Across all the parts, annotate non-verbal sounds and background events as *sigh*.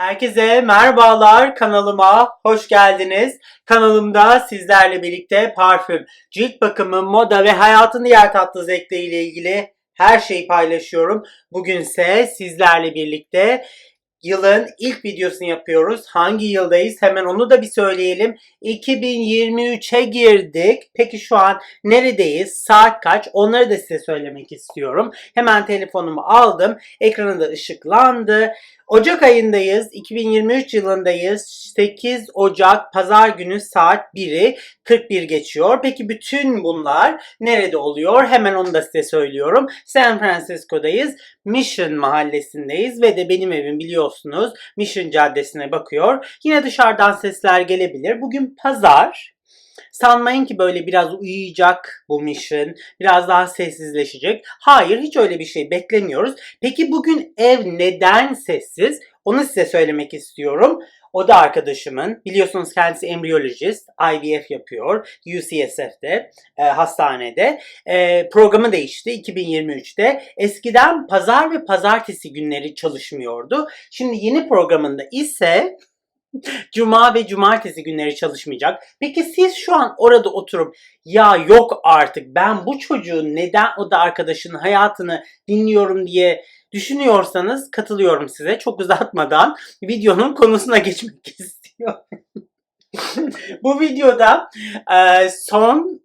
Herkese merhabalar kanalıma hoş geldiniz. Kanalımda sizlerle birlikte parfüm, cilt bakımı, moda ve hayatın diğer tatlı zevkleriyle ilgili her şeyi paylaşıyorum. Bugünse sizlerle birlikte yılın ilk videosunu yapıyoruz. Hangi yıldayız? Hemen onu da bir söyleyelim. 2023'e girdik. Peki şu an neredeyiz? Saat kaç? Onları da size söylemek istiyorum. Hemen telefonumu aldım. Ekranı da ışıklandı. Ocak ayındayız. 2023 yılındayız. 8 Ocak Pazar günü saat 1'i 41 geçiyor. Peki bütün bunlar nerede oluyor? Hemen onu da size söylüyorum. San Francisco'dayız. Mission mahallesindeyiz ve de benim evim biliyorsunuz Mission Caddesi'ne bakıyor. Yine dışarıdan sesler gelebilir. Bugün pazar. Sanmayın ki böyle biraz uyuyacak bu mission, biraz daha sessizleşecek. Hayır, hiç öyle bir şey beklemiyoruz. Peki bugün ev neden sessiz? Onu size söylemek istiyorum. O da arkadaşımın, biliyorsunuz kendisi embriyolojist, IVF yapıyor UCSF'de, e, hastanede. E, programı değişti 2023'te. Eskiden pazar ve pazartesi günleri çalışmıyordu. Şimdi yeni programında ise Cuma ve cumartesi günleri çalışmayacak. Peki siz şu an orada oturup ya yok artık ben bu çocuğun neden o da arkadaşının hayatını dinliyorum diye düşünüyorsanız katılıyorum size. Çok uzatmadan videonun konusuna geçmek *laughs* istiyorum. bu videoda son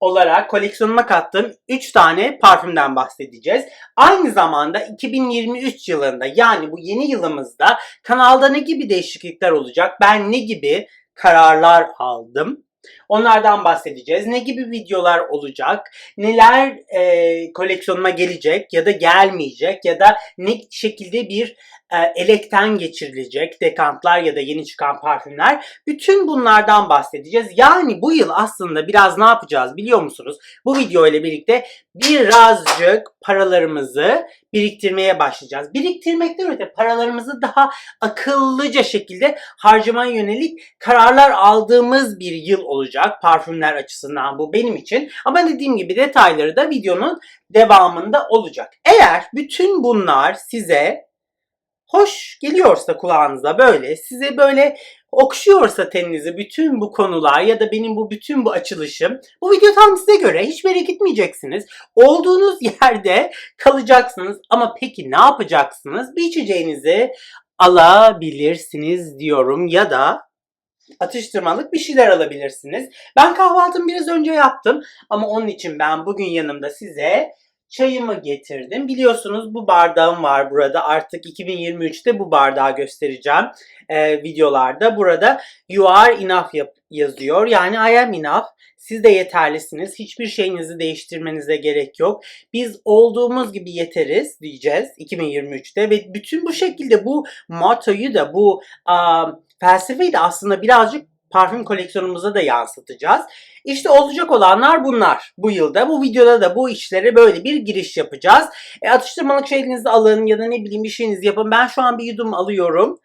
olarak koleksiyonuma kattığım 3 tane parfümden bahsedeceğiz. Aynı zamanda 2023 yılında yani bu yeni yılımızda kanalda ne gibi değişiklikler olacak? Ben ne gibi kararlar aldım? Onlardan bahsedeceğiz. Ne gibi videolar olacak? Neler e, koleksiyonuma gelecek ya da gelmeyecek ya da ne şekilde bir e, elekten geçirilecek dekantlar ya da yeni çıkan parfümler. Bütün bunlardan bahsedeceğiz. Yani bu yıl aslında biraz ne yapacağız biliyor musunuz? Bu video ile birlikte birazcık paralarımızı biriktirmeye başlayacağız. Biriktirmekten öte paralarımızı daha akıllıca şekilde harcamaya yönelik kararlar aldığımız bir yıl olacak parfümler açısından bu benim için. Ama dediğim gibi detayları da videonun devamında olacak. Eğer bütün bunlar size hoş geliyorsa kulağınıza böyle, size böyle okşuyorsa teninizi bütün bu konular ya da benim bu bütün bu açılışım, bu video tam size göre hiçbir yere gitmeyeceksiniz. Olduğunuz yerde kalacaksınız ama peki ne yapacaksınız? Bir içeceğinizi alabilirsiniz diyorum ya da atıştırmalık bir şeyler alabilirsiniz. Ben kahvaltımı biraz önce yaptım ama onun için ben bugün yanımda size çayımı getirdim. Biliyorsunuz bu bardağım var burada. Artık 2023'te bu bardağı göstereceğim e, videolarda. Burada you are enough yap- yazıyor. Yani I am enough. Siz de yeterlisiniz. Hiçbir şeyinizi değiştirmenize gerek yok. Biz olduğumuz gibi yeteriz diyeceğiz 2023'te ve bütün bu şekilde bu mottoyu da bu um, felsefeyi de aslında birazcık parfüm koleksiyonumuza da yansıtacağız. İşte olacak olanlar bunlar. Bu yılda bu videoda da bu işlere böyle bir giriş yapacağız. E, atıştırmalık şeylerinizi alın ya da ne bileyim bir şeyinizi yapın. Ben şu an bir yudum alıyorum.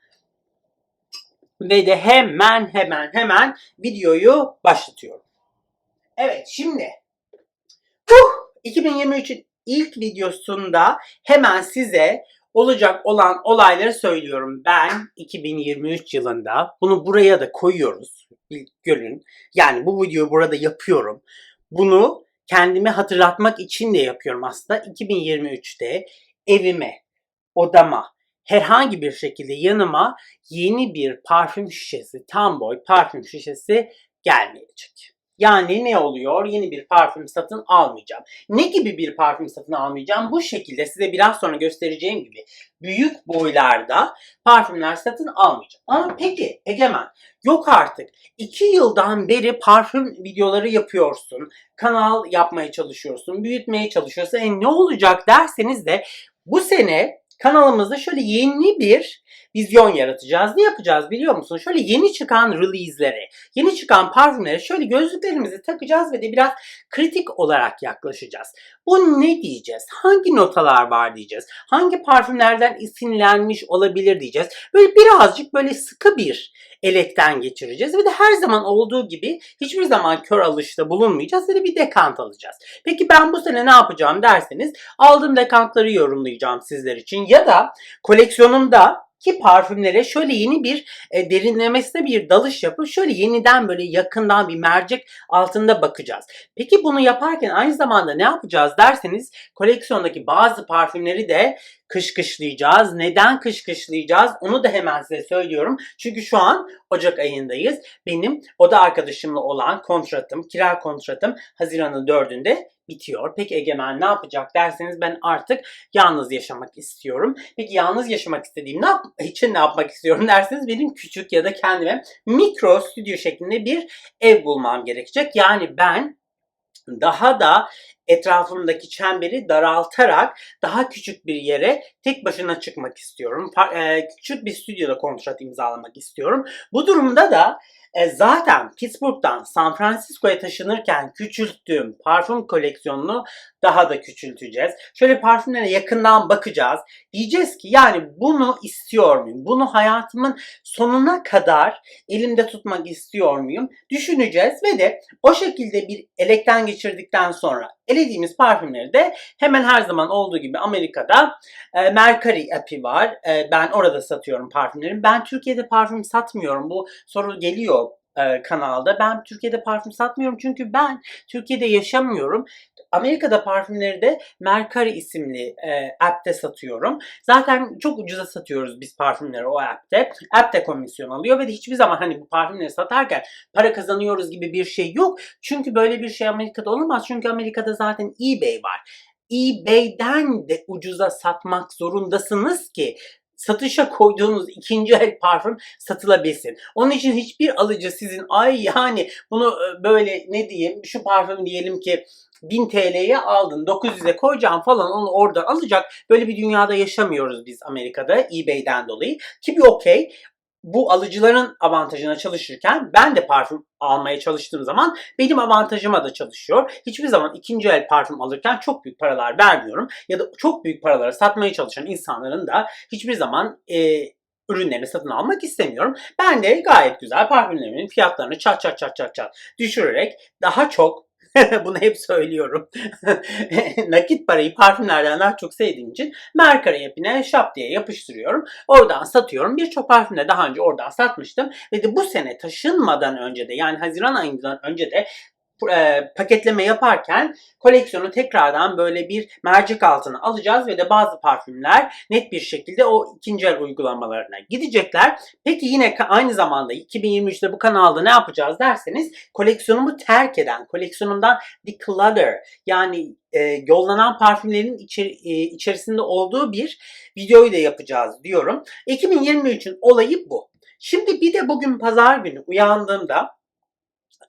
Ve de hemen hemen hemen videoyu başlatıyorum. Evet şimdi huh, 2023'ün ilk videosunda hemen size olacak olan olayları söylüyorum. Ben 2023 yılında bunu buraya da koyuyoruz. Görün. Yani bu videoyu burada yapıyorum. Bunu kendime hatırlatmak için de yapıyorum aslında. 2023'te evime, odama, herhangi bir şekilde yanıma yeni bir parfüm şişesi, tam boy parfüm şişesi gelmeyecek. Yani ne oluyor? Yeni bir parfüm satın almayacağım. Ne gibi bir parfüm satın almayacağım? Bu şekilde size biraz sonra göstereceğim gibi büyük boylarda parfümler satın almayacağım. Ama peki Egemen yok artık. 2 yıldan beri parfüm videoları yapıyorsun. Kanal yapmaya çalışıyorsun. Büyütmeye çalışıyorsun. E ne olacak derseniz de bu sene kanalımızda şöyle yeni bir vizyon yaratacağız. Ne yapacağız biliyor musun? Şöyle yeni çıkan release'lere, yeni çıkan parfümlere şöyle gözlüklerimizi takacağız ve de biraz kritik olarak yaklaşacağız. Bu ne diyeceğiz? Hangi notalar var diyeceğiz? Hangi parfümlerden esinlenmiş olabilir diyeceğiz. Böyle birazcık böyle sıkı bir elekten geçireceğiz. Ve de her zaman olduğu gibi hiçbir zaman kör alışta bulunmayacağız. Ve de bir dekant alacağız. Peki ben bu sene ne yapacağım derseniz aldığım dekantları yorumlayacağım sizler için. Ya da koleksiyonumda ki parfümlere şöyle yeni bir e, derinlemesine bir dalış yapıp şöyle yeniden böyle yakından bir mercek altında bakacağız. Peki bunu yaparken aynı zamanda ne yapacağız derseniz koleksiyondaki bazı parfümleri de kışkışlayacağız. Neden kışkışlayacağız? Onu da hemen size söylüyorum. Çünkü şu an Ocak ayındayız. Benim oda arkadaşımla olan kontratım, kira kontratım Haziran'ın 4'ünde bitiyor. Peki Egemen ne yapacak derseniz ben artık yalnız yaşamak istiyorum. Peki yalnız yaşamak istediğim ne yap için ne yapmak istiyorum derseniz benim küçük ya da kendime mikro stüdyo şeklinde bir ev bulmam gerekecek. Yani ben daha da etrafımdaki çemberi daraltarak daha küçük bir yere tek başına çıkmak istiyorum. E, küçük bir stüdyoda kontrat imzalamak istiyorum. Bu durumda da e, zaten Pittsburgh'dan San Francisco'ya taşınırken küçülttüğüm parfüm koleksiyonunu daha da küçülteceğiz. Şöyle parfümlere yakından bakacağız. Diyeceğiz ki yani bunu istiyor muyum? Bunu hayatımın sonuna kadar elimde tutmak istiyor muyum? Düşüneceğiz ve de o şekilde bir elekten geçirdikten sonra elediğimiz parfümleri de hemen her zaman olduğu gibi Amerika'da e, Mercari app'i var. E, ben orada satıyorum parfümlerimi. Ben Türkiye'de parfüm satmıyorum. Bu soru geliyor e, kanalda. Ben Türkiye'de parfüm satmıyorum çünkü ben Türkiye'de yaşamıyorum. Amerika'da parfümleri de Mercari isimli e, app'te satıyorum. Zaten çok ucuza satıyoruz biz parfümleri o app'te. App de komisyon alıyor ve de hiçbir zaman hani bu parfümleri satarken para kazanıyoruz gibi bir şey yok. Çünkü böyle bir şey Amerika'da olamaz. Çünkü Amerika'da zaten eBay var. eBay'den de ucuza satmak zorundasınız ki satışa koyduğunuz ikinci el parfüm satılabilsin. Onun için hiçbir alıcı sizin ay yani bunu e, böyle ne diyeyim şu parfüm diyelim ki 1000 TL'ye aldın 900'e koyacağım falan onu oradan alacak. Böyle bir dünyada yaşamıyoruz biz Amerika'da eBay'den dolayı. Ki bir okey bu alıcıların avantajına çalışırken ben de parfüm almaya çalıştığım zaman benim avantajıma da çalışıyor. Hiçbir zaman ikinci el parfüm alırken çok büyük paralar vermiyorum. Ya da çok büyük paralara satmaya çalışan insanların da hiçbir zaman e, ürünlerini satın almak istemiyorum. Ben de gayet güzel parfümlerimin fiyatlarını çat çat çat çat çat düşürerek daha çok *laughs* bunu hep söylüyorum. *laughs* Nakit parayı parfümlerden daha çok sevdiğim için Mercari app'ine şap diye yapıştırıyorum. Oradan satıyorum. Birçok parfüm de daha önce oradan satmıştım. Ve de bu sene taşınmadan önce de yani Haziran ayından önce de e, paketleme yaparken koleksiyonu tekrardan böyle bir mercek altına alacağız ve de bazı parfümler net bir şekilde o ikinci el uygulamalarına gidecekler. Peki yine aynı zamanda 2023'te bu kanalda ne yapacağız derseniz koleksiyonumu terk eden, koleksiyonumdan declutter yani e, yollanan parfümlerin içeri, e, içerisinde olduğu bir videoyu da yapacağız diyorum. 2023'ün olayı bu. Şimdi bir de bugün pazar günü uyandığımda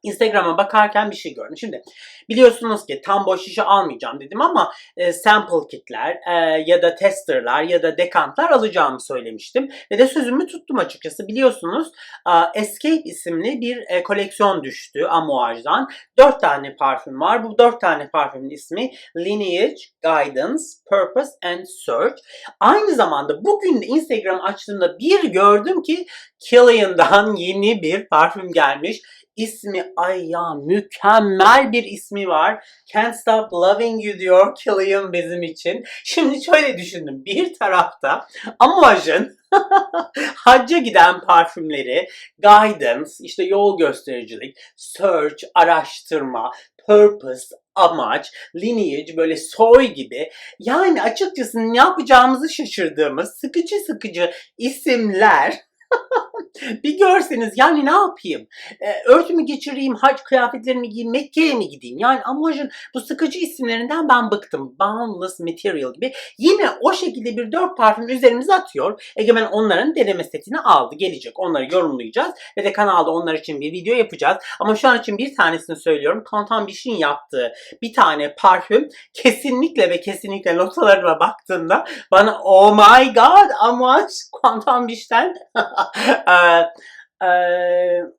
Instagram'a bakarken bir şey gördüm. Şimdi biliyorsunuz ki tam boş şişe almayacağım dedim ama e, sample kitler e, ya da testerlar ya da dekantlar alacağımı söylemiştim. Ve de sözümü tuttum açıkçası. Biliyorsunuz e, Escape isimli bir e, koleksiyon düştü Amouage'dan. Dört tane parfüm var. Bu dört tane parfümün ismi Lineage, Guidance, Purpose and Search. Aynı zamanda bugün de Instagram açtığımda bir gördüm ki Killian'dan *laughs* yeni bir parfüm gelmiş. İsmi ay ya mükemmel bir ismi var. Can't Stop Loving You diyor Killian bizim için. Şimdi şöyle düşündüm. Bir tarafta Amouage'ın *laughs* hacca giden parfümleri, guidance, işte yol göstericilik, search, araştırma, purpose, amaç, lineage, böyle soy gibi. Yani açıkçası ne yapacağımızı şaşırdığımız sıkıcı sıkıcı isimler *laughs* bir görseniz yani ne yapayım? E, örtümü geçireyim, hac kıyafetlerimi giyeyim, Mekke'ye mi gideyim? Yani amacın bu sıkıcı isimlerinden ben bıktım. Boundless Material gibi. Yine o şekilde bir dört parfüm üzerimize atıyor. Egemen onların deneme setini aldı. Gelecek. Onları yorumlayacağız. Ve de kanalda onlar için bir video yapacağız. Ama şu an için bir tanesini söylüyorum. Kantan Biş'in yaptığı bir tane parfüm kesinlikle ve kesinlikle notalarıma baktığımda bana oh my god amaç Quantum Biş'ten *laughs* *laughs*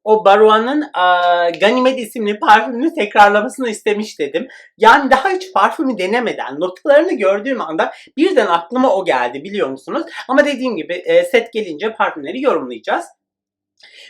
o Baruan'ın e, Ganimet isimli parfümünü tekrarlamasını istemiş dedim. Yani daha hiç parfümü denemeden notalarını gördüğüm anda birden aklıma o geldi biliyor musunuz? Ama dediğim gibi e, set gelince parfümleri yorumlayacağız.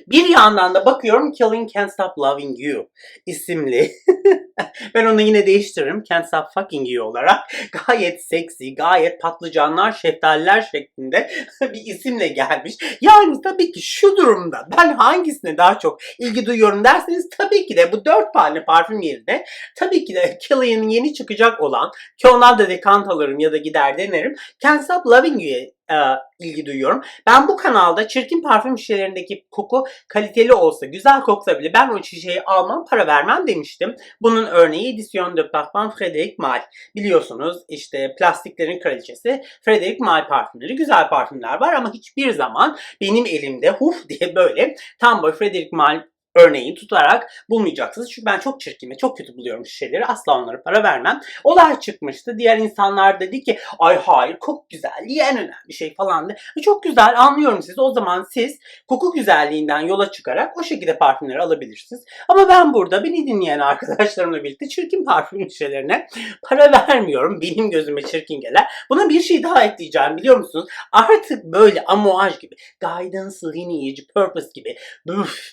Bir yandan da bakıyorum Killing Can't Stop Loving You isimli. *laughs* ben onu yine değiştiririm. Can't Stop Fucking You olarak. Gayet seksi, gayet patlıcanlar, şeftaliler şeklinde *laughs* bir isimle gelmiş. Yani tabii ki şu durumda ben hangisine daha çok ilgi duyuyorum derseniz tabii ki de bu dört tane parfüm yerine tabii ki de Killing'in yeni çıkacak olan ki ondan da dekant alırım ya da gider denerim. Can't Stop Loving You'ya e, ilgi duyuyorum. Ben bu kanalda çirkin parfüm şişelerindeki koku kaliteli olsa, güzel koksa bile ben o şişeyi almam, para vermem demiştim. Bunun örneği Edition de Parfum Frédéric Malle. Biliyorsunuz işte plastiklerin kraliçesi Frédéric Malle parfümleri. Güzel parfümler var ama hiçbir zaman benim elimde huf diye böyle tam boy Frédéric Malle örneğini tutarak bulmayacaksınız. Çünkü ben çok çirkin ve çok kötü buluyorum şişeleri. Asla onlara para vermem. Olay çıkmıştı. Diğer insanlar dedi ki ay hayır koku güzelliği en önemli şey falan. De. E, Çok güzel anlıyorum sizi. O zaman siz koku güzelliğinden yola çıkarak o şekilde parfümleri alabilirsiniz. Ama ben burada beni dinleyen arkadaşlarımla birlikte çirkin parfüm şişelerine para vermiyorum. Benim gözüme çirkin gelen. Buna bir şey daha ekleyeceğim biliyor musunuz? Artık böyle amuaj gibi, guidance, lineage, purpose gibi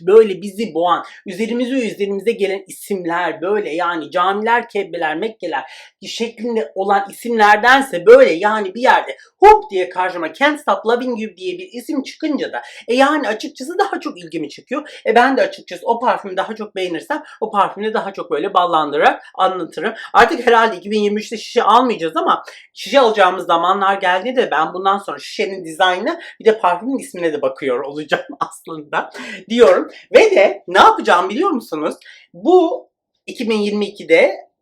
böyle bizi boğan, üzerimize üzerimize gelen isimler böyle yani camiler, kebbeler, Mekkeler şeklinde olan isimlerdense böyle yani bir yerde hop diye karşıma Can't Stop Loving You diye bir isim çıkınca da e yani açıkçası daha çok ilgimi çekiyor. E ben de açıkçası o parfümü daha çok beğenirsem o parfümü daha çok böyle ballandırarak anlatırım. Artık herhalde 2023'te şişe almayacağız ama şişe alacağımız zamanlar geldi de ben bundan sonra şişenin dizaynına bir de parfümün ismine de bakıyor olacağım *laughs* aslında diyorum. Ve de ne yapacağım biliyor musunuz? Bu 2022'de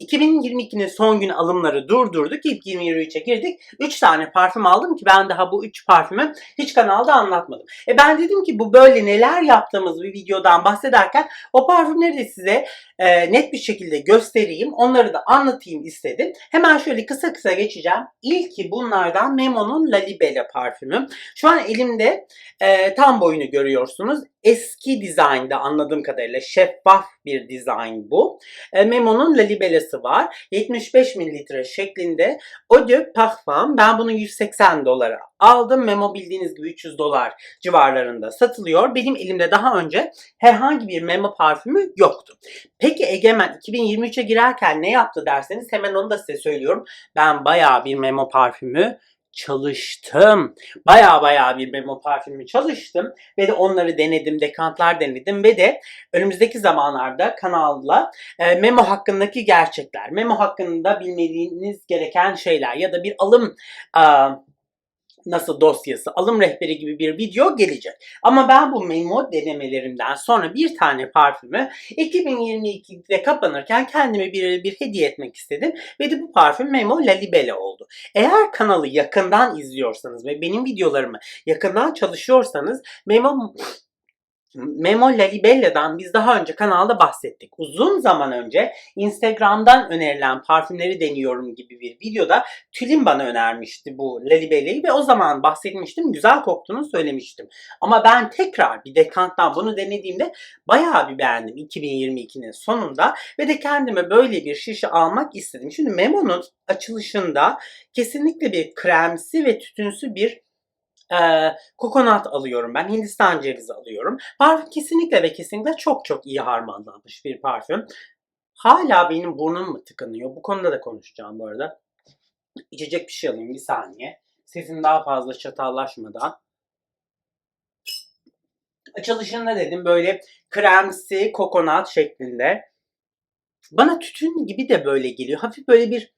2022'nin son gün alımları durdurduk. İlk 2023'e girdik. 3 tane parfüm aldım ki ben daha bu 3 parfümü hiç kanalda anlatmadım. E ben dedim ki bu böyle neler yaptığımız bir videodan bahsederken o parfümleri de size e, net bir şekilde göstereyim. Onları da anlatayım istedim. Hemen şöyle kısa kısa geçeceğim. İlki bunlardan Memo'nun La Libelle parfümü. Şu an elimde e, tam boyunu görüyorsunuz. Eski dizaynda anladığım kadarıyla şeffaf bir dizayn bu. E, Memo'nun La Libelle'si var. 75 mililitre şeklinde. Eau de Parfum. Ben bunu 180 dolara aldım. Memo bildiğiniz gibi 300 dolar civarlarında satılıyor. Benim elimde daha önce herhangi bir Memo parfümü yoktu. Peki Egemen 2023'e girerken ne yaptı derseniz hemen onu da size söylüyorum. Ben bayağı bir Memo parfümü çalıştım. Baya baya bir Memo parfümü çalıştım ve de onları denedim, dekantlar denedim ve de önümüzdeki zamanlarda kanalla e, Memo hakkındaki gerçekler, Memo hakkında bilmediğiniz gereken şeyler ya da bir alım e, nasıl dosyası, alım rehberi gibi bir video gelecek. Ama ben bu memo denemelerimden sonra bir tane parfümü 2022'de kapanırken kendime bir, bir hediye etmek istedim. Ve de bu parfüm Memo La Libelle oldu. Eğer kanalı yakından izliyorsanız ve benim videolarımı yakından çalışıyorsanız Memo Memo La Libelle'dan biz daha önce kanalda bahsettik. Uzun zaman önce Instagram'dan önerilen parfümleri deniyorum gibi bir videoda Tülin bana önermişti bu La Libelle'yi ve o zaman bahsetmiştim. Güzel koktuğunu söylemiştim. Ama ben tekrar bir dekanttan bunu denediğimde bayağı bir beğendim 2022'nin sonunda ve de kendime böyle bir şişe almak istedim. Şimdi Memo'nun açılışında kesinlikle bir kremsi ve tütünsü bir e, kokonat alıyorum ben. Hindistan cevizi alıyorum. Parfüm kesinlikle ve kesinlikle çok çok iyi harmanlanmış bir parfüm. Hala benim burnum mu tıkanıyor? Bu konuda da konuşacağım bu arada. İçecek bir şey alayım bir saniye. Sesim daha fazla çatallaşmadan. Açılışında dedim böyle kremsi kokonat şeklinde. Bana tütün gibi de böyle geliyor. Hafif böyle bir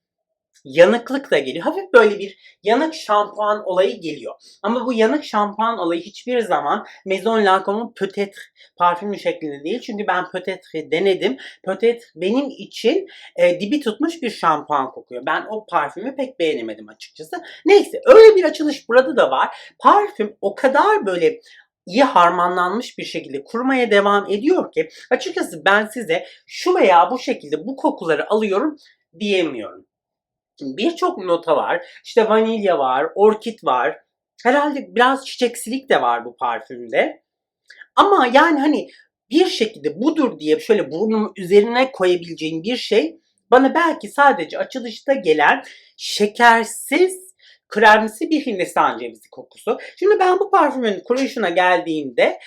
yanıklık da geliyor. Hafif böyle bir yanık şampuan olayı geliyor. Ama bu yanık şampuan olayı hiçbir zaman Maison Lancome'un Peut-être parfümü şeklinde değil. Çünkü ben Peut-être denedim. Peut-être benim için e, dibi tutmuş bir şampuan kokuyor. Ben o parfümü pek beğenemedim açıkçası. Neyse öyle bir açılış burada da var. Parfüm o kadar böyle iyi harmanlanmış bir şekilde kurmaya devam ediyor ki açıkçası ben size şu veya bu şekilde bu kokuları alıyorum diyemiyorum. Birçok nota var. İşte vanilya var, orkid var. Herhalde biraz çiçeksilik de var bu parfümde. Ama yani hani bir şekilde budur diye şöyle burnumun üzerine koyabileceğim bir şey bana belki sadece açılışta gelen şekersiz kremsi bir Hindistan cevizi kokusu. Şimdi ben bu parfümün kuruyuşuna geldiğimde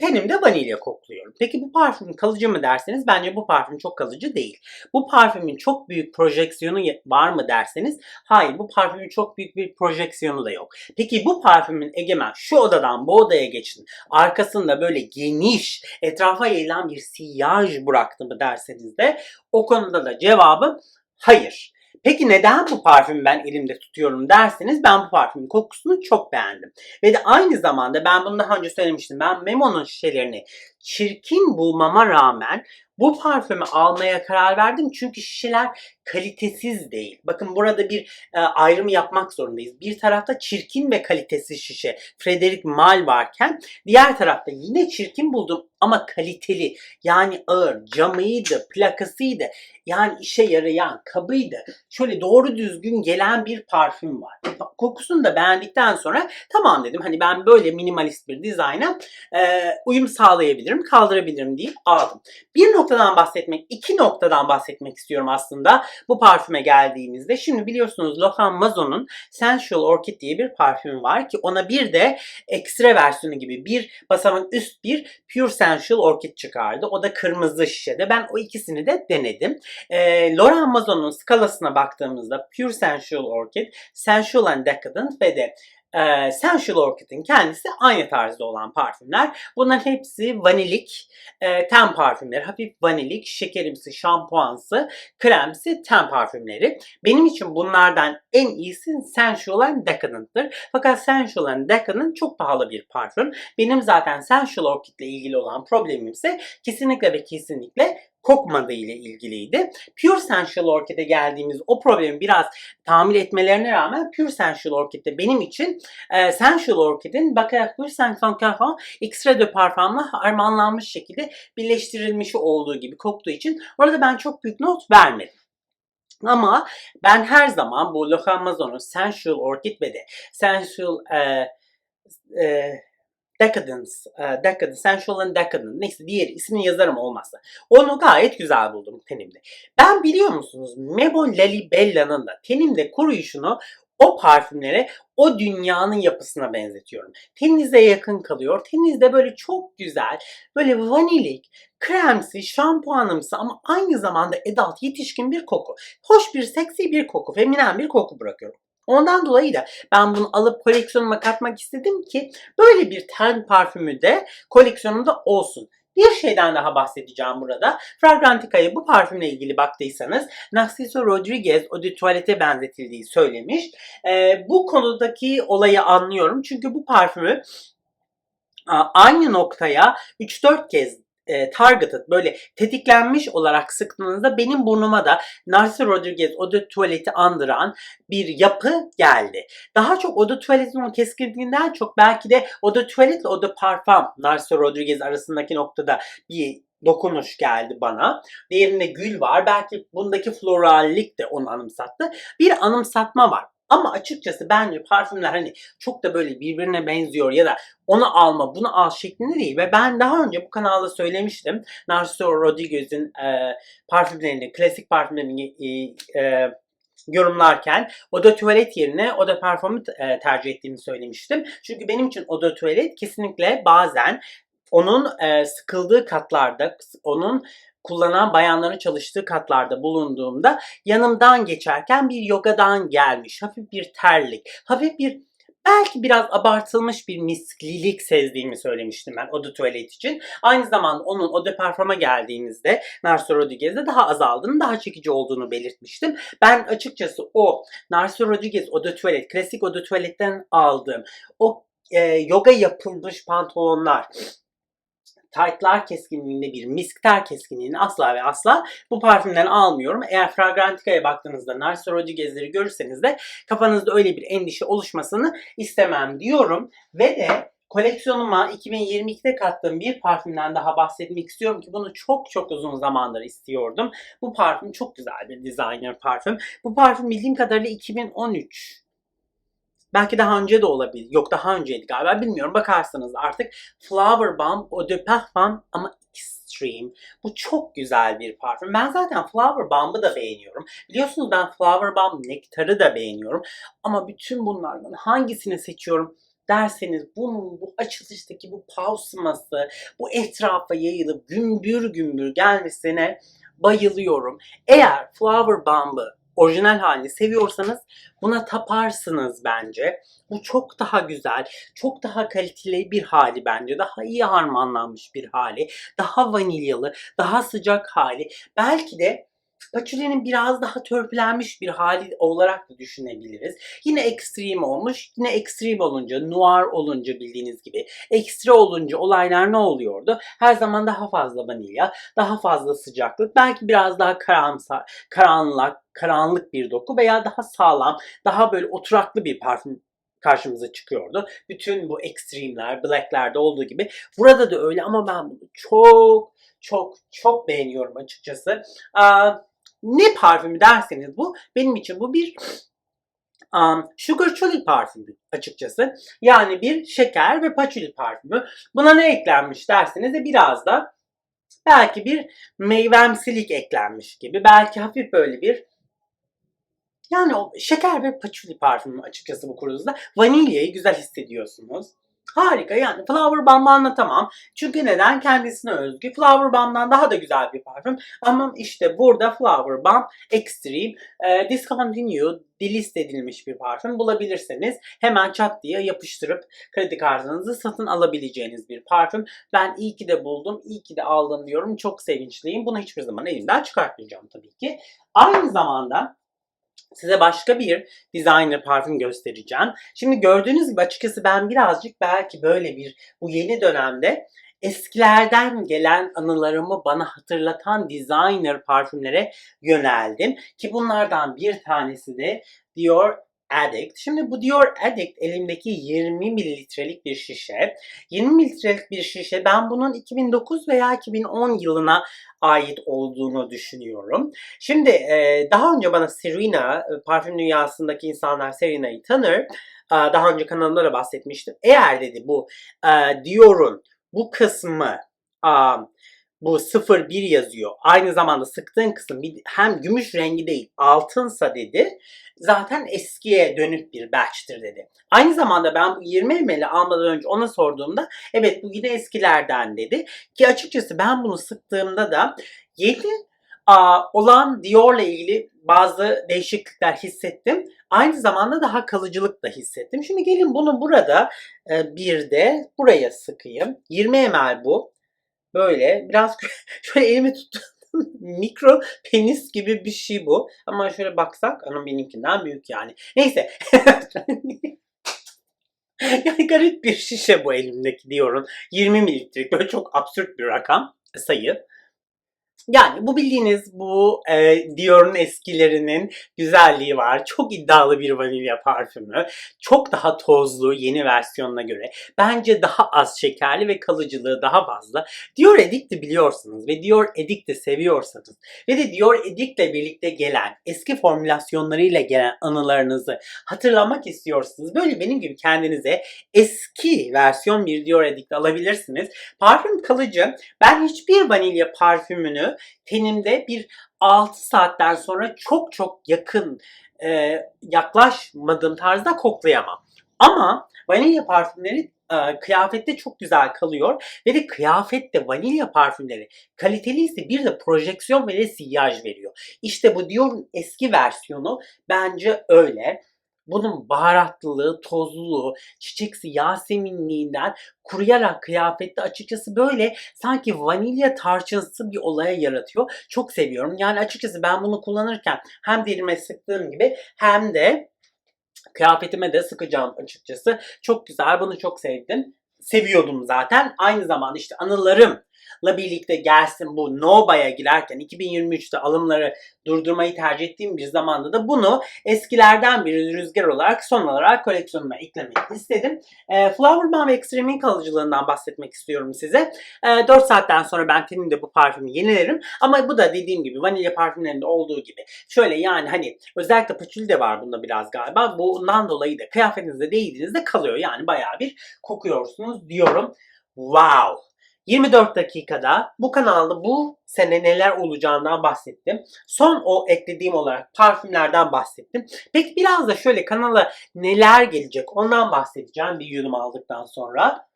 tenimde vanilya kokluyorum. Peki bu parfüm kalıcı mı derseniz bence bu parfüm çok kalıcı değil. Bu parfümün çok büyük projeksiyonu var mı derseniz hayır bu parfümün çok büyük bir projeksiyonu da yok. Peki bu parfümün egemen şu odadan bu odaya geçin. Arkasında böyle geniş etrafa yayılan bir siyaj bıraktı mı derseniz de o konuda da cevabım hayır. Peki neden bu parfümü ben elimde tutuyorum derseniz ben bu parfümün kokusunu çok beğendim. Ve de aynı zamanda ben bunu daha önce söylemiştim. Ben Memo'nun şişelerini çirkin bulmama rağmen bu parfümü almaya karar verdim çünkü şişeler kalitesiz değil. Bakın burada bir e, ayrım yapmak zorundayız. Bir tarafta çirkin ve kalitesiz şişe Frederic Mal varken diğer tarafta yine çirkin buldum ama kaliteli yani ağır camıydı, plakasıydı yani işe yarayan kabıydı. Şöyle doğru düzgün gelen bir parfüm var. Kokusunu da beğendikten sonra tamam dedim hani ben böyle minimalist bir dizayna e, uyum sağlayabilirim, kaldırabilirim deyip aldım. Bir noktadan bahsetmek, iki noktadan bahsetmek istiyorum aslında bu parfüme geldiğimizde. Şimdi biliyorsunuz Lohan Mazo'nun Sensual Orchid diye bir parfüm var ki ona bir de ekstra versiyonu gibi bir basamak üst bir Pure Sensual Orchid çıkardı. O da kırmızı şişede. Ben o ikisini de denedim. E, Laurent Mazo'nun skalasına baktığımızda Pure Sensual Orchid, Sensual and Decadent ve de e, Sensual Orchid'in kendisi aynı tarzda olan parfümler. Bunların hepsi vanilik e, ten parfümleri. Hafif vanilik, şekerimsi, şampuansı, kremsi ten parfümleri. Benim için bunlardan en iyisi Sensual and Decadent'tır. Fakat Sensual and Decadent çok pahalı bir parfüm. Benim zaten Sensual Orchid ile ilgili olan problemim ise kesinlikle ve kesinlikle kokmadığı ile ilgiliydi. Pure Sensual Orchid'e geldiğimiz o problemi biraz tamir etmelerine rağmen Pure Sensual Orchid'de benim için e, Sensual Orchid'in Baccarat Sensual Parfum Extrait de Parfum'la harmanlanmış şekilde birleştirilmiş olduğu gibi koktuğu için orada ben çok büyük not vermedim. Ama ben her zaman bu Lohan Mazon'un Sensual Orchid ve de Sensual e, e, Decadence, uh, Decadence, Sensual and Decadent. Neyse diğer ismini yazarım olmazsa. Onu gayet güzel buldum tenimde. Ben biliyor musunuz Memo Lalibella'nın da tenimde kuruyuşunu o parfümlere o dünyanın yapısına benzetiyorum. Tenize yakın kalıyor. Tenizde böyle çok güzel, böyle vanilik, kremsi, şampuanımsı ama aynı zamanda adult yetişkin bir koku. Hoş bir, seksi bir koku, feminen bir koku bırakıyor. Ondan dolayı da ben bunu alıp koleksiyonuma katmak istedim ki böyle bir ten parfümü de koleksiyonumda olsun. Bir şeyden daha bahsedeceğim burada. Fragrantica'ya bu parfümle ilgili baktıysanız Narciso Rodriguez o de tuvalete benzetildiği söylemiş. Ee, bu konudaki olayı anlıyorum. Çünkü bu parfümü aynı noktaya 3-4 kez e, targeted böyle tetiklenmiş olarak sıktığınızda benim burnuma da Narciso Rodriguez de Tuvalet'i andıran bir yapı geldi. Daha çok de Tuvalet'in o keskinliğinden çok belki de de Tuvalet ile de Parfum Narciso Rodriguez arasındaki noktada bir dokunuş geldi bana. Diğerinde gül var. Belki bundaki florallik de onu anımsattı. Bir anımsatma var. Ama açıkçası bence parfümler hani çok da böyle birbirine benziyor ya da onu alma bunu al şeklinde değil. Ve ben daha önce bu kanalda söylemiştim. Narciso Rodriguez'in e, parfümlerini, klasik parfümlerini e, e, yorumlarken oda tuvalet yerine oda parfümü e, tercih ettiğimi söylemiştim. Çünkü benim için oda tuvalet kesinlikle bazen onun e, sıkıldığı katlarda, onun kullanan bayanların çalıştığı katlarda bulunduğumda yanımdan geçerken bir yogadan gelmiş hafif bir terlik, hafif bir belki biraz abartılmış bir misklilik sezdiğimi söylemiştim ben de Toilette için. Aynı zamanda onun de Parfum'a geldiğimizde Narciso Rodriguez'de daha azaldığını, daha çekici olduğunu belirtmiştim. Ben açıkçası o Narciso Rodriguez de Toilette, klasik de Toilette'den aldığım o e, yoga yapılmış pantolonlar, tight'lar keskinliğinde bir misk ter keskinliğini asla ve asla bu parfümden almıyorum. Eğer Fragrantica'ya baktığınızda Narciso Rodriguez'leri görürseniz de kafanızda öyle bir endişe oluşmasını istemem diyorum. Ve de koleksiyonuma 2022'de kattığım bir parfümden daha bahsetmek istiyorum ki bunu çok çok uzun zamandır istiyordum. Bu parfüm çok güzel bir designer parfüm. Bu parfüm bildiğim kadarıyla 2013 Belki daha önce de olabilir. Yok daha önceydi galiba. Bilmiyorum. Bakarsınız artık. Flower Bomb Eau de Parfum ama Extreme. Bu çok güzel bir parfüm. Ben zaten Flower Bomb'ı da beğeniyorum. Biliyorsunuz ben Flower Bomb Nektar'ı da beğeniyorum. Ama bütün bunlardan hangisini seçiyorum derseniz bunun bu açılıştaki bu pausması, bu etrafa yayılıp gümbür gümbür gelmesine bayılıyorum. Eğer Flower Bomb'ı orijinal halini seviyorsanız buna taparsınız bence. Bu çok daha güzel, çok daha kaliteli bir hali bence. Daha iyi harmanlanmış bir hali. Daha vanilyalı, daha sıcak hali. Belki de Patchouli'nin biraz daha törpülenmiş bir hali olarak da düşünebiliriz. Yine ekstrem olmuş. Yine ekstrem olunca, noir olunca bildiğiniz gibi. Ekstra olunca olaylar ne oluyordu? Her zaman daha fazla vanilya, daha fazla sıcaklık, belki biraz daha karamsar, karanlık, karanlık bir doku veya daha sağlam, daha böyle oturaklı bir parfüm karşımıza çıkıyordu. Bütün bu ekstremler, black'lerde olduğu gibi. Burada da öyle ama ben bunu çok çok çok beğeniyorum açıkçası. Aa, ne parfümü derseniz bu benim için bu bir um, sugar chili parfümü açıkçası. Yani bir şeker ve patchouli parfümü. Buna ne eklenmiş derseniz de biraz da belki bir meyvemsilik eklenmiş gibi. Belki hafif böyle bir yani o şeker ve patchouli parfümü açıkçası bu kurunuzda. Vanilyayı güzel hissediyorsunuz. Harika yani Flower Bomb'ı anlatamam. Çünkü neden? Kendisine özgü. Flower Bomb'dan daha da güzel bir parfüm. Ama işte burada Flower Bomb Extreme e, discontinued, delist edilmiş bir parfüm bulabilirseniz hemen çat diye yapıştırıp kredi kartınızı satın alabileceğiniz bir parfüm. Ben iyi ki de buldum, iyi ki de aldım diyorum. Çok sevinçliyim. Bunu hiçbir zaman elimden çıkartmayacağım tabii ki. Aynı zamanda size başka bir designer parfüm göstereceğim. Şimdi gördüğünüz gibi açıkçası ben birazcık belki böyle bir bu yeni dönemde eskilerden gelen anılarımı bana hatırlatan designer parfümlere yöneldim. Ki bunlardan bir tanesi de Dior Addict. Şimdi bu Dior Addict elimdeki 20 mililitrelik bir şişe. 20 mililitrelik bir şişe. Ben bunun 2009 veya 2010 yılına ait olduğunu düşünüyorum. Şimdi e, daha önce bana Serena, e, parfüm dünyasındaki insanlar Serena'yı tanır. E, daha önce kanalımda da bahsetmiştim. Eğer dedi bu Dior'un bu kısmı bu 01 yazıyor. Aynı zamanda sıktığın kısım hem gümüş rengi değil altınsa dedi. Zaten eskiye dönük bir batch'tir dedi. Aynı zamanda ben bu 20 ml almadan önce ona sorduğumda evet bu yine eskilerden dedi. Ki açıkçası ben bunu sıktığımda da yeni olan Dior'la ilgili bazı değişiklikler hissettim. Aynı zamanda daha kalıcılık da hissettim. Şimdi gelin bunu burada bir de buraya sıkayım. 20 ml bu. Böyle biraz *laughs* şöyle elimi tuttum. *laughs* Mikro penis gibi bir şey bu. Ama şöyle baksak anam benimkinden büyük yani. Neyse. *laughs* yani garip bir şişe bu elimdeki diyorum. 20 mililitrelik böyle çok absürt bir rakam sayı. Yani bu bildiğiniz bu e, Dior'un eskilerinin güzelliği var. Çok iddialı bir vanilya parfümü. Çok daha tozlu yeni versiyonuna göre. Bence daha az şekerli ve kalıcılığı daha fazla. Dior Addict'i biliyorsunuz ve Dior Addict'i seviyorsanız ve de Dior Addict'le birlikte gelen eski formülasyonlarıyla gelen anılarınızı hatırlamak istiyorsunuz. Böyle benim gibi kendinize eski versiyon bir Dior Addict alabilirsiniz. Parfüm kalıcı. Ben hiçbir vanilya parfümünü tenimde bir 6 saatten sonra çok çok yakın e, yaklaşmadığım tarzda koklayamam. Ama vanilya parfümleri e, kıyafette çok güzel kalıyor ve de kıyafette vanilya parfümleri kaliteli ise bir de projeksiyon ve de siyaj veriyor. İşte bu Dior'un eski versiyonu bence öyle bunun baharatlılığı, tozluluğu, çiçeksi, yaseminliğinden kuruyarak kıyafette açıkçası böyle sanki vanilya tarçınsı bir olaya yaratıyor. Çok seviyorum. Yani açıkçası ben bunu kullanırken hem derime sıktığım gibi hem de kıyafetime de sıkacağım açıkçası. Çok güzel. Bunu çok sevdim. Seviyordum zaten. Aynı zamanda işte anılarım birlikte gelsin bu Nova'ya girerken 2023'te alımları durdurmayı tercih ettiğim bir zamanda da bunu eskilerden bir rüzgar olarak son olarak koleksiyonuma eklemek istedim. E, Flower Bomb Extreme'in kalıcılığından bahsetmek istiyorum size. E, 4 saatten sonra ben tenimde bu parfümü yenilerim. Ama bu da dediğim gibi vanilya parfümlerinde olduğu gibi. Şöyle yani hani özellikle patchouli de var bunda biraz galiba. Bundan dolayı da kıyafetinizde değdiğinizde kalıyor. Yani bayağı bir kokuyorsunuz diyorum. Wow! 24 dakikada bu kanalda bu sene neler olacağından bahsettim. Son o eklediğim olarak parfümlerden bahsettim. Peki biraz da şöyle kanala neler gelecek ondan bahsedeceğim bir yudum aldıktan sonra.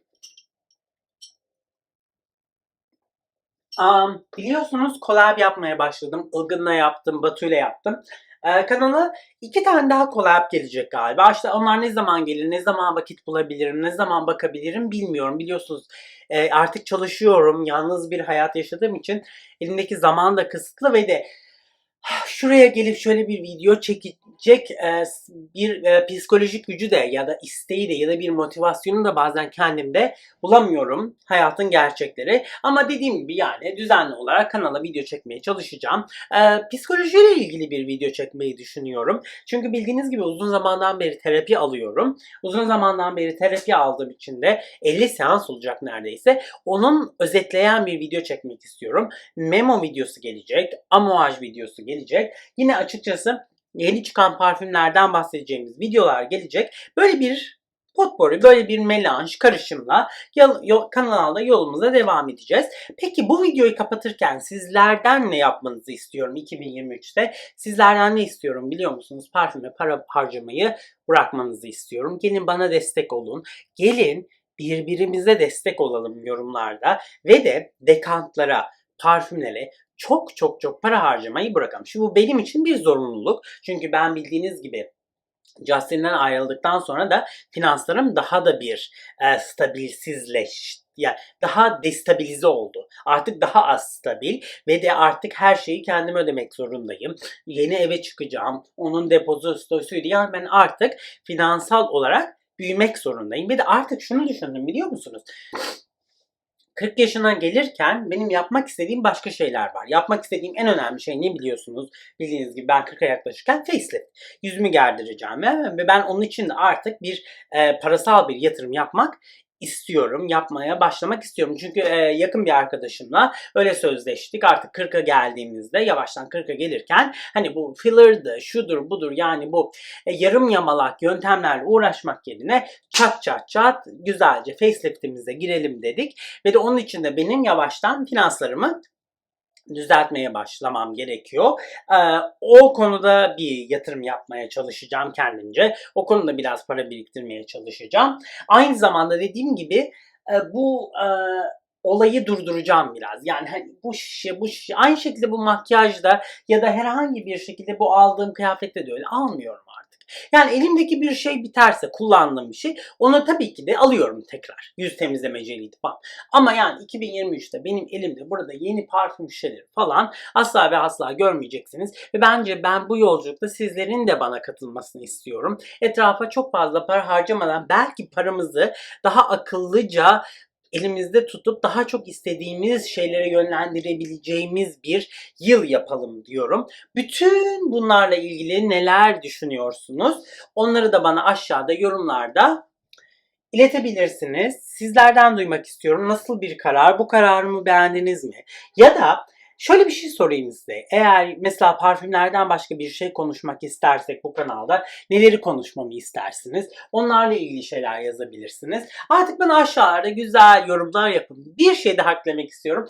Um, biliyorsunuz collab yapmaya başladım. Ilgın'la yaptım, Batu'yla yaptım. Ee, kanala iki tane daha collab gelecek galiba. İşte onlar ne zaman gelir, ne zaman vakit bulabilirim, ne zaman bakabilirim bilmiyorum. Biliyorsunuz e, artık çalışıyorum. Yalnız bir hayat yaşadığım için elimdeki zaman da kısıtlı ve de şuraya gelip şöyle bir video çekecek e, bir e, psikolojik gücü de ya da isteği de ya da bir motivasyonu da bazen kendimde bulamıyorum. Hayatın gerçekleri. Ama dediğim gibi yani düzenli olarak kanala video çekmeye çalışacağım. E, psikolojiyle ilgili bir video çekmeyi düşünüyorum. Çünkü bildiğiniz gibi uzun zamandan beri terapi alıyorum. Uzun zamandan beri terapi aldığım için de 50 seans olacak neredeyse. Onun özetleyen bir video çekmek istiyorum. Memo videosu gelecek. Amuaj videosu gelecek. Yine açıkçası yeni çıkan parfümlerden bahsedeceğimiz videolar gelecek. Böyle bir potpourri, böyle bir melanj karışımla yol, yol, kanalda yolumuza devam edeceğiz. Peki bu videoyu kapatırken sizlerden ne yapmanızı istiyorum 2023'te? Sizlerden ne istiyorum biliyor musunuz? Parfüme para harcamayı bırakmanızı istiyorum. Gelin bana destek olun. Gelin birbirimize destek olalım yorumlarda ve de dekantlara, parfümlere çok çok çok para harcamayı bırakalım. Şimdi bu benim için bir zorunluluk. Çünkü ben bildiğiniz gibi Justin'den ayrıldıktan sonra da finanslarım daha da bir e, stabilsizleşti. Yani daha destabilize oldu. Artık daha az stabil ve de artık her şeyi kendim ödemek zorundayım. Yeni eve çıkacağım. Onun depozitosuydu. Yani ben artık finansal olarak büyümek zorundayım. Bir de artık şunu düşündüm biliyor musunuz? 40 yaşına gelirken benim yapmak istediğim başka şeyler var. Yapmak istediğim en önemli şey ne biliyorsunuz? Bildiğiniz gibi ben 40'a yaklaşırken facelift. Yüzümü gerdireceğim ve ben onun için de artık bir e, parasal bir yatırım yapmak istiyorum, yapmaya başlamak istiyorum. Çünkü e, yakın bir arkadaşımla öyle sözleştik. Artık 40'a geldiğimizde yavaştan 40'a gelirken hani bu filler'dı, şudur budur yani bu e, yarım yamalak yöntemlerle uğraşmak yerine çat çat çat güzelce facelift'imize girelim dedik. Ve de onun için de benim yavaştan finanslarımı düzeltmeye başlamam gerekiyor. Ee, o konuda bir yatırım yapmaya çalışacağım kendimce. O konuda biraz para biriktirmeye çalışacağım. Aynı zamanda dediğim gibi e, bu e, olayı durduracağım biraz. Yani hani bu şişe, bu şişe. Aynı şekilde bu makyajda ya da herhangi bir şekilde bu aldığım kıyafette de öyle almıyorum. Yani elimdeki bir şey biterse kullandığım bir şey onu tabii ki de alıyorum tekrar. Yüz temizleme jeliydi falan. Ama yani 2023'te benim elimde burada yeni parfüm şişeleri falan asla ve asla görmeyeceksiniz. Ve bence ben bu yolculukta sizlerin de bana katılmasını istiyorum. Etrafa çok fazla para harcamadan belki paramızı daha akıllıca elimizde tutup daha çok istediğimiz şeylere yönlendirebileceğimiz bir yıl yapalım diyorum. Bütün bunlarla ilgili neler düşünüyorsunuz? Onları da bana aşağıda yorumlarda iletebilirsiniz. Sizlerden duymak istiyorum. Nasıl bir karar? Bu kararımı beğendiniz mi? Ya da Şöyle bir şey sorayım size. Eğer mesela parfümlerden başka bir şey konuşmak istersek bu kanalda neleri konuşmamı istersiniz? Onlarla ilgili şeyler yazabilirsiniz. Artık bana aşağılarda güzel yorumlar yapın. Bir şey daha eklemek istiyorum.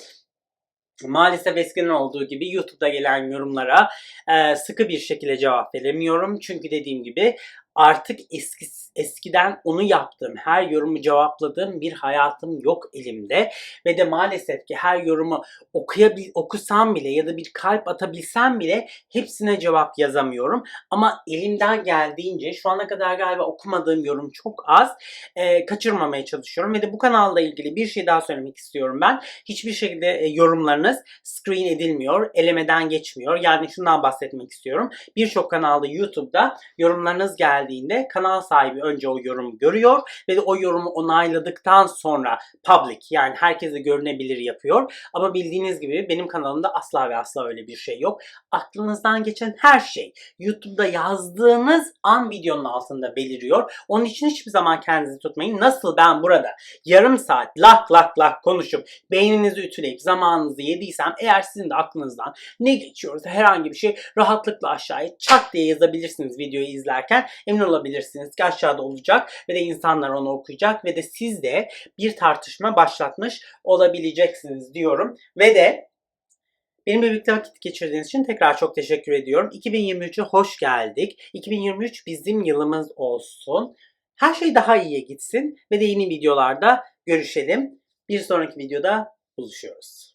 Maalesef eskiden olduğu gibi YouTube'da gelen yorumlara e, sıkı bir şekilde cevap veremiyorum. Çünkü dediğim gibi artık eski, eskiden onu yaptığım, her yorumu cevapladığım bir hayatım yok elimde. Ve de maalesef ki her yorumu okuyabil, okusam bile ya da bir kalp atabilsem bile hepsine cevap yazamıyorum. Ama elimden geldiğince şu ana kadar galiba okumadığım yorum çok az. E, kaçırmamaya çalışıyorum. Ve de bu kanalla ilgili bir şey daha söylemek istiyorum ben. Hiçbir şekilde e, yorumlarınız screen edilmiyor, elemeden geçmiyor. Yani şundan bahsetmek istiyorum. Birçok kanalda YouTube'da yorumlarınız geldiğinde kanal sahibi önce o yorumu görüyor ve de o yorumu onayladıktan sonra public yani herkese görünebilir yapıyor. Ama bildiğiniz gibi benim kanalımda asla ve asla öyle bir şey yok. Aklınızdan geçen her şey YouTube'da yazdığınız an videonun altında beliriyor. Onun için hiçbir zaman kendinizi tutmayın. Nasıl ben burada yarım saat lak lak lak konuşup beyninizi ütüleyip zamanınızı yediysem eğer sizin de aklınızdan ne geçiyorsa herhangi bir şey rahatlıkla aşağıya çat diye yazabilirsiniz videoyu izlerken. Emin olabilirsiniz ki aşağıda olacak ve de insanlar onu okuyacak ve de siz de bir tartışma başlatmış olabileceksiniz diyorum. Ve de Benimle birlikte vakit geçirdiğiniz için tekrar çok teşekkür ediyorum. 2023'e hoş geldik. 2023 bizim yılımız olsun. Her şey daha iyiye gitsin ve de yeni videolarda görüşelim. Bir sonraki videoda buluşuyoruz.